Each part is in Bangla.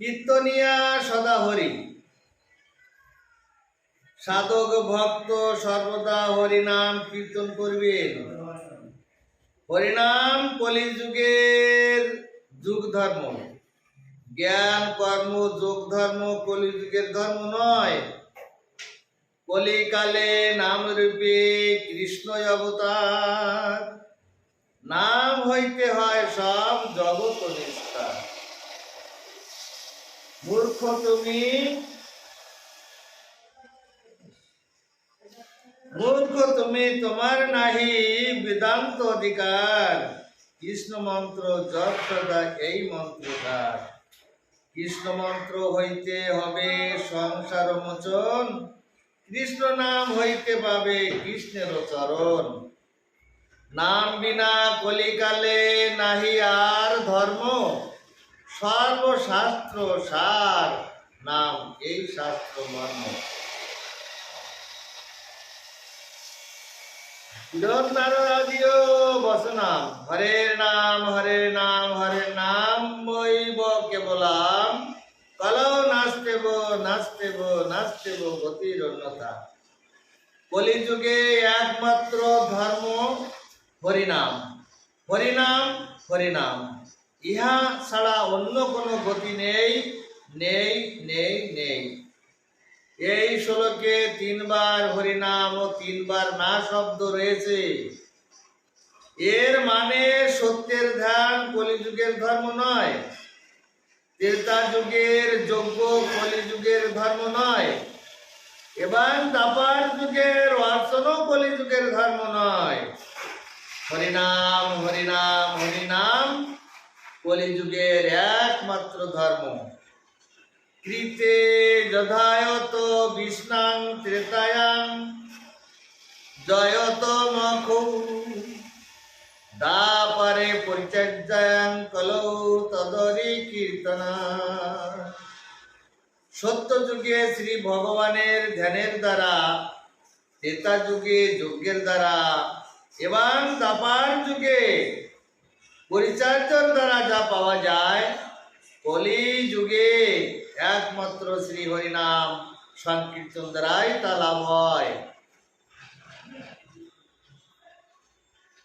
কীর্তনিয়া সদা হরি সাধক ভক্ত সর্বদা হরিনাম কীর্তন করবেন। হরিনাম কলিযুগের যুগ ধর্ম জ্ঞান, কর্ম যোগ ধর্ম কলিযুগের ধর্ম নয়। কলিকালে নাম রূপে কৃষ্ণ অবতার। নাম হইতে হয় সব মূর্খ তুমি মূর্খ, তুমি তোমার নাহি বেদান্ত অধিকার। কৃষ্ণ মন্ত্র সদা এই মন্ত্রকার কৃষ্ণ মন্ত্র হইতে হবে সংসার মোচন। কৃষ্ণ নাম হইতে পাবে কৃষ্ণের চরণ। নাম বিনা কলিকালে নাহি আর ধর্ম। সর্বশাস্ত্র সার নাম এই শাস্ত্র মর্ম বসনাম নাম হরের নাম হরের নাম মৈব কেবলাম। কলৌ নাস্তেব নাস্তেব নাস্তেব গতির অন্যতা কলিযুগে একমাত্র ধর্ম হরিনাম। হরিনাম হরিনাম। ইহা ছাড়া অন্য কোনো গতি নেই নেই নেই নেই। এই শ্লোকে তিনবার হরিনাম ও তিনবার না শব্দ রয়েছে। এর মানে সত্যের ধ্যান কলিযুগের ধর্ম নয়, ত্রেতা যুগের যজ্ঞ কলিযুগের ধর্ম নয়, এবং দাপার যুগের অর্চনও কলিযুগের ধর্ম নয়। হরিনাম হরিনাম হরিনাম কলিযুগের একমাত্র ধর্ম। কৃতে যথায়ত বিষ্ণাং ত্রেতায়াং, জয়ত মখৌ। দাপারে পরিচর্যাং কলৌ তদরি কীর্তনা। সত্য যুগে শ্রী ভগবানের ধ্যানের দ্বারা ত্রেতা যুগে যজ্ঞের দ্বারা, এবং দাপার যুগে পরিচর্যার দ্বারা যা পাওয়া যায় কলি যুগে একমাত্র শ্রী হরিনাম সংকীর্তন দ্বারাই তা লাভ হয়।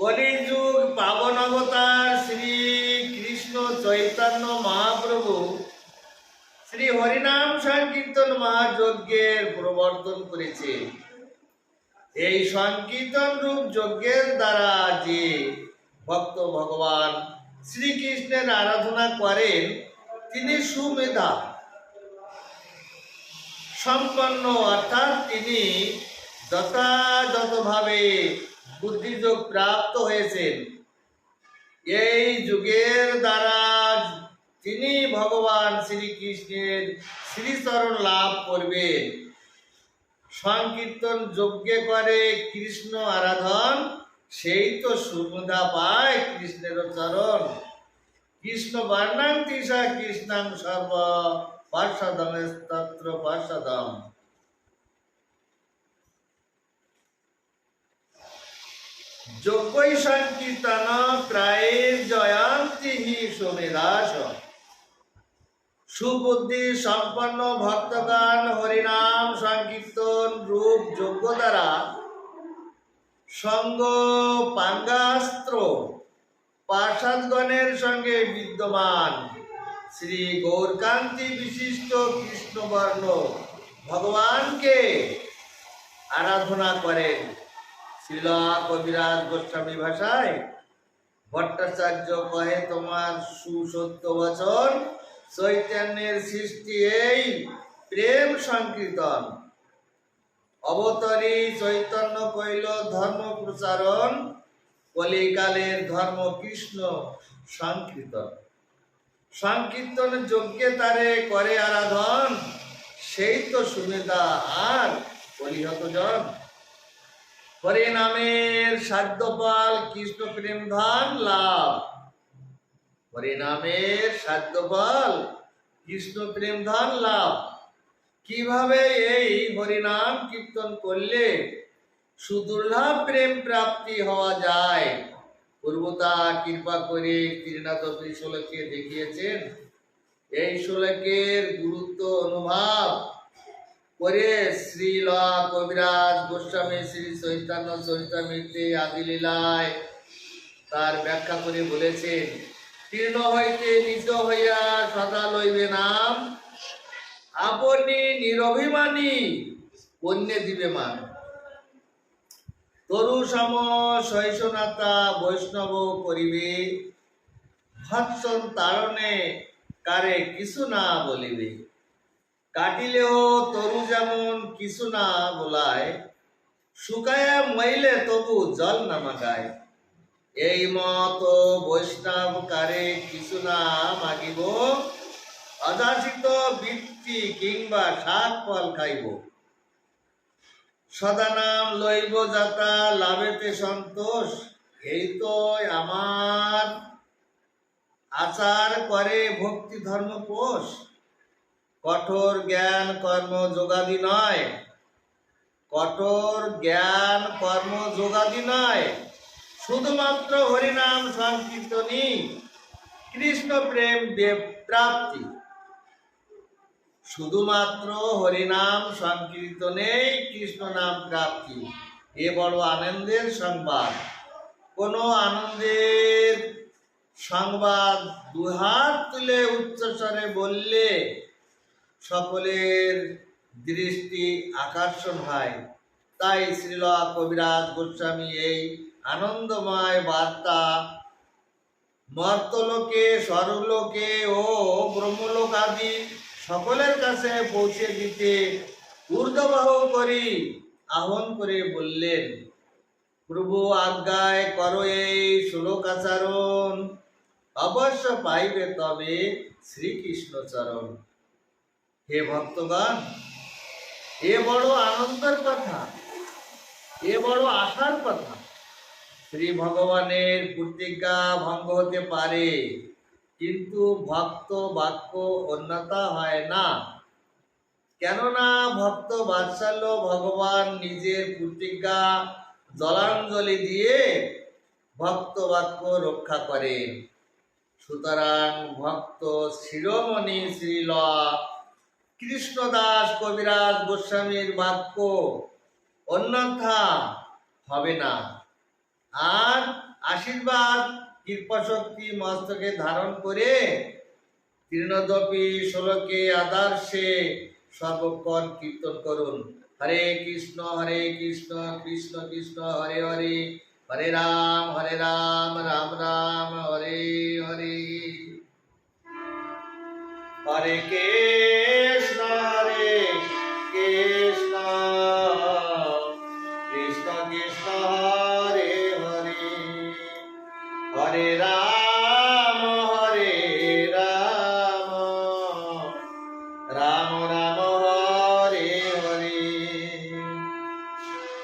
কলিযুগ পাবন অবতার শ্রী কৃষ্ণ চৈতন্য মহাপ্রভু শ্রী হরিনাম সংকীর্তন মহাযজ্ঞের প্রবর্তন করেছে। এই সংকীর্তন রূপ যজ্ঞের দ্বারা যে ভক্ত ভগবান শ্রীকৃষ্ণের আরাধনা করেন, তিনি সুমেধা সম্পন্ন, অর্থাৎ তিনি যথাযথভাবে বুদ্ধিযোগ প্রাপ্ত হয়েছেন। এই যুগের দ্বারা তিনি ভগবান শ্রীকৃষ্ণের শ্রীচরণ লাভ করবেন। সংকীর্তন যজ্ঞে করে কৃষ্ণ আরাধন সেই তো সুমুদা পায় কৃষ্ণের চরণ। কৃষ্ণ বর্ণাং তিসা কৃষ্ণাং সর্ব পার্শ্বদমেস্তত্র পার্শ্বদম যোগ্যই সংকীর্তন প্রায়ের জয়ন্তী হি সুমেধাস সুবুদ্ধি সম্পন্ন ভক্তগণ হরিনাম সংকীর্তন রূপ যোগ্য দ্বারা সঙ্গ পাঙ্গাস্ত্র পার্ষদগণের সঙ্গে বিদ্যমান। শ্রী গৌরকান্তি বিশিষ্ট কৃষ্ণবর্ণ ভগবানকে আরাধনা করেন। শিলা কবিরাজ গোস্বামী ভাষায়, ভট্টাচার্য কহে তোমার সুসত্য বচন, চৈতন্যের সৃষ্টি এই প্রেম সংকীর্তন। অবতরী চৈতন্য কইল, ধর্ম প্রচারণ কলিকালের ধর্ম কৃষ্ণ সংকীর্তন। সংকীর্তন যজ্ঞে তারে করে আরাধন, সেই তো সুমেধা আর কলিহত জন। হরে নামের সাধ্যপাল কৃষ্ণ প্রেম ধান লাভ। হরে নামের সাধ্যপাল কৃষ্ণ প্রেম ধান লাভ। কীভাবে এই হরিনাম কীর্তন করলে সুদুর্লভ প্রেম প্রাপ্তি হওয়া যায়? পূর্বতা কৃপা করে ত্রিনাথ ত্রিশলকে দেখিয়েছেন, এই শ্লোকের গুরুত্ব অনুভব করে শ্রীল কবিরাজ গোস্বামী শ্রী চৈতন্য চৈতামৃতে আদি লীলায় তার ব্যাখ্যা করে বলেছেন, তীর্ণ হইতে নিজ হইয়া সদা লইবে নাম আপনি নিরভিমানী অন্যে দিবে মান। তরু সম সহিষ্ণুতা বৈষ্ণব করিবে ভৎসন তারণে কারে কিছু না বলিবে। কাটিলেও তরু যেমন কিছু না বলায়, শুকায় মইলে তবু জল না মাগায়। এই মত বৈষ্ণব কারে কিছু না মাগিব। অযাচিত বৃত্তি কিংবা শাক ফল খাইব। সদা নাম লইব যাতা, লাভেতে সন্তোষ। এই তো আমার আচার করে ভক্তি ধর্ম পোষ কঠোর জ্ঞান কর্ম যোগাদি নয়। কঠোর জ্ঞান কর্ম যোগাদি নয়। শুধুমাত্র হরিনাম সংকীর্তনই কৃষ্ণ প্রেম দেব প্রাপ্তি। শুধুমাত্র হরিনাম সংকীর্তনেই কৃষ্ণ নাম প্রাপ্তি এ বড় আনন্দের সংবাদ। কোনো আনন্দের সংবাদ দুহাত তুলে উচ্চস্বরে বললে সকলের দৃষ্টি আকর্ষণ হয়। তাই শ্রীল কবিরাজ গোস্বামী এই আনন্দময় বার্তা মর্তলোকে স্বর্গলোকে ও ব্রহ্মলোক আদি সকলের কাছে পৌঁছে দিতে ঊর্ধ্ববাহ করি, আহ্বান করে বললেন, প্রভু আজ্ঞায় করো এই শ্লোকাচারণ অবশ্য পাইবে তবে শ্রীকৃষ্ণ চরণ। হে ভক্তগণ, এ বড় আনন্দের কথা, এ বড় আশার কথা। শ্রী ভগবানের প্রতিজ্ঞা ভঙ্গ হতে পারে। কিন্তু ভক্ত বাক্য অন্যতা হয় না। কেননা ভক্ত বাৎসল্য ভগবান নিজের প্রতিজ্ঞা, জলাঞ্জলি দিয়ে ভক্ত বাক্য রক্ষা করেন। সুতরাং ভক্ত শিরোমণি শ্রীল কৃষ্ণদাস কবিরাজ গোস্বামীর বাক্য অন্যথা হবে না। আর আশীর্বাদ কৃপাশক্তি মস্তকে ধারণ করে তৃণদপি শ্লোকে আদর্শে সর্বক্ষণ কীর্তন করুন। হরে কৃষ্ণ হরে কৃষ্ণ কৃষ্ণ কৃষ্ণ, হরে হরে। হরে রাম হরে রাম রাম রাম, হরে হরে। হরে কৃষ্ণ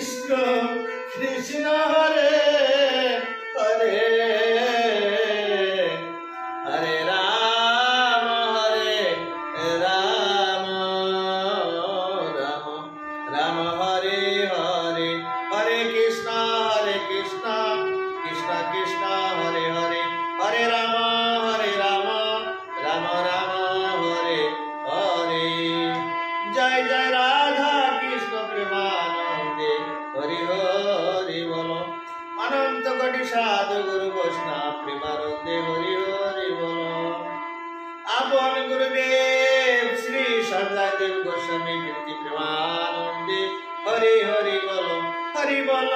কৃষ্ণ কৃষ্ণ হরে হরে। গোস্বামী কীর্তি প্রেমানন্দে হরি হরি হরি বল হরি বল